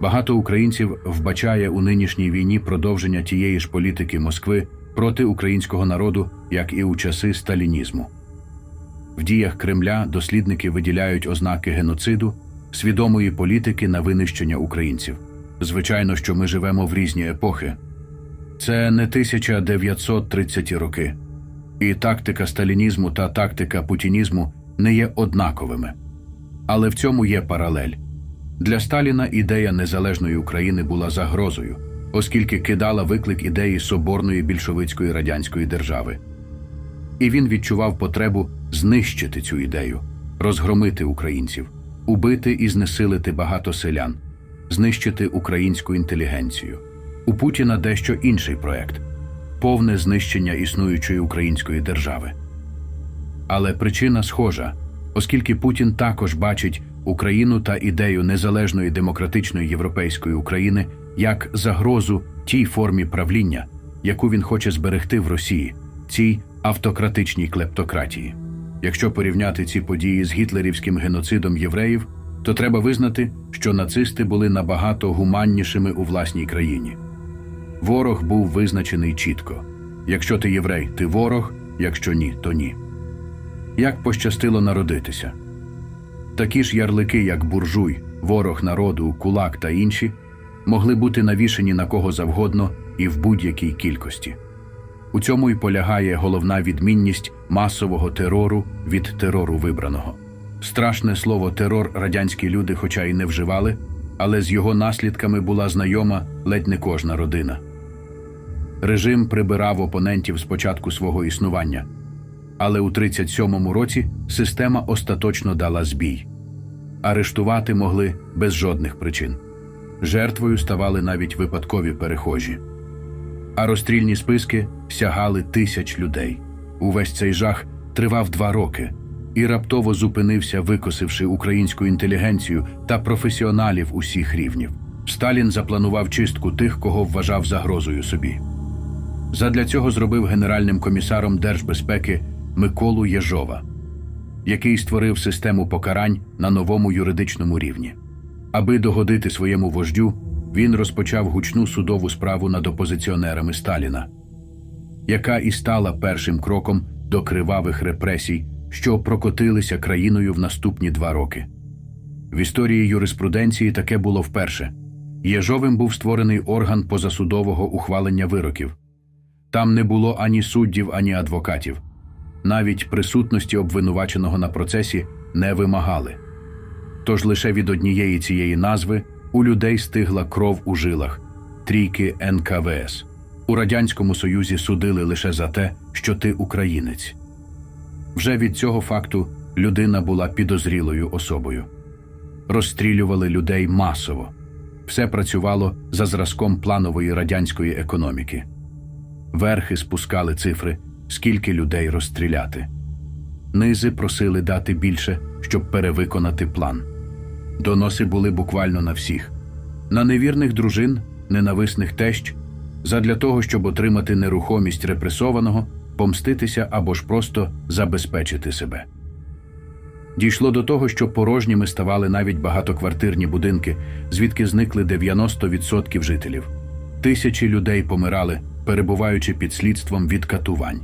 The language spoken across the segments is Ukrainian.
Багато українців вбачає у нинішній війні продовження тієї ж політики Москви проти українського народу, як і у часи сталінізму. В діях Кремля дослідники виділяють ознаки геноциду, свідомої політики на винищення українців. Звичайно, що ми живемо в різні епохи. Це не 1930-ті роки, і тактика сталінізму та тактика путінізму не є однаковими. Але в цьому є паралель. Для Сталіна ідея незалежної України була загрозою, оскільки кидала виклик ідеї соборної більшовицької радянської держави. І він відчував потребу знищити цю ідею, розгромити українців, убити і знесилити багато селян, знищити українську інтелігенцію. У Путіна дещо інший проект повне знищення існуючої української держави. Але причина схожа, оскільки Путін також бачить Україну та ідею незалежної демократичної європейської України як загрозу тій формі правління, яку він хоче зберегти в Росії, цій автократичній клептократії. Якщо порівняти ці події з гітлерівським геноцидом євреїв, то треба визнати, що нацисти були набагато гуманнішими у власній країні. Ворог був визначений чітко: якщо ти єврей, ти ворог, якщо ні, то ні. Як пощастило народитися? Такі ж ярлики, як буржуй, ворог народу, кулак та інші, могли бути навішені на кого завгодно і в будь-якій кількості. У цьому й полягає головна відмінність масового терору від терору вибраного. Страшне слово терор радянські люди, хоча й не вживали, але з його наслідками була знайома ледь не кожна родина. Режим прибирав опонентів з початку свого існування, але у 37-му році система остаточно дала збій. Арештувати могли без жодних причин. Жертвою ставали навіть випадкові перехожі. А розстрільні списки сягали тисяч людей. Увесь цей жах тривав два роки і раптово зупинився, викосивши українську інтелігенцію та професіоналів усіх рівнів. Сталін запланував чистку тих, кого вважав загрозою собі. Задля цього зробив генеральним комісаром держбезпеки Миколу Єжова, який створив систему покарань на новому юридичному рівні. Аби догодити своєму вождю, він розпочав гучну судову справу над опозиціонерами Сталіна, яка і стала першим кроком до кривавих репресій, що прокотилися країною в наступні два роки. В історії юриспруденції таке було вперше. Єжовим був створений орган позасудового ухвалення вироків. Там не було ані суддів, ані адвокатів. Навіть присутності обвинуваченого на процесі не вимагали. Тож лише від однієї цієї назви у людей стигла кров у жилах трійки НКВС. У Радянському Союзі судили лише за те, що ти українець. Вже від цього факту людина була підозрілою особою. Розстрілювали людей масово. Все працювало за зразком планової радянської економіки. Верхи спускали цифри, скільки людей розстріляти. Низи просили дати більше, щоб перевиконати план. Доноси були буквально на всіх: на невірних дружин, ненависних тещ, задля того, щоб отримати нерухомість репресованого, помститися або ж просто забезпечити себе. Дійшло до того, що порожніми ставали навіть багатоквартирні будинки, звідки зникли 90% жителів. Тисячі людей помирали, перебуваючи під слідством від катувань.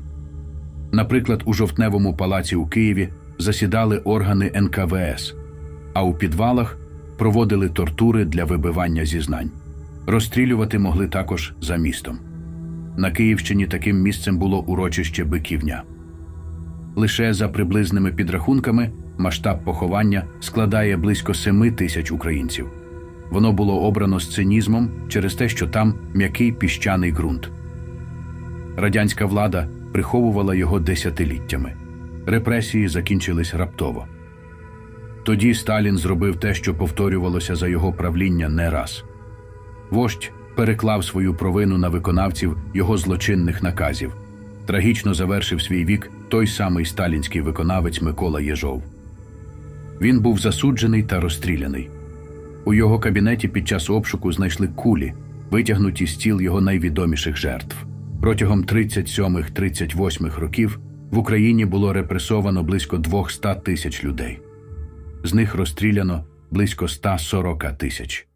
Наприклад, у жовтневому палаці у Києві засідали органи НКВС, а у підвалах проводили тортури для вибивання зізнань. Розстрілювати могли також за містом. На Київщині таким місцем було урочище Биківня. Лише за приблизними підрахунками масштаб поховання складає близько 7 тисяч українців. Воно було обрано з цинізмом через те, що там м'який піщаний ґрунт. Радянська влада приховувала його десятиліттями. Репресії закінчились раптово. Тоді Сталін зробив те, що повторювалося за його правління не раз. Вождь переклав свою провину на виконавців його злочинних наказів. Трагічно завершив свій вік той самий сталінський виконавець Микола Єжов. Він був засуджений та розстріляний. У його кабінеті під час обшуку знайшли кулі, витягнуті з тіл його найвідоміших жертв. Протягом 37-38 років в Україні було репресовано близько 200 тисяч людей. З них розстріляно близько 140 тисяч.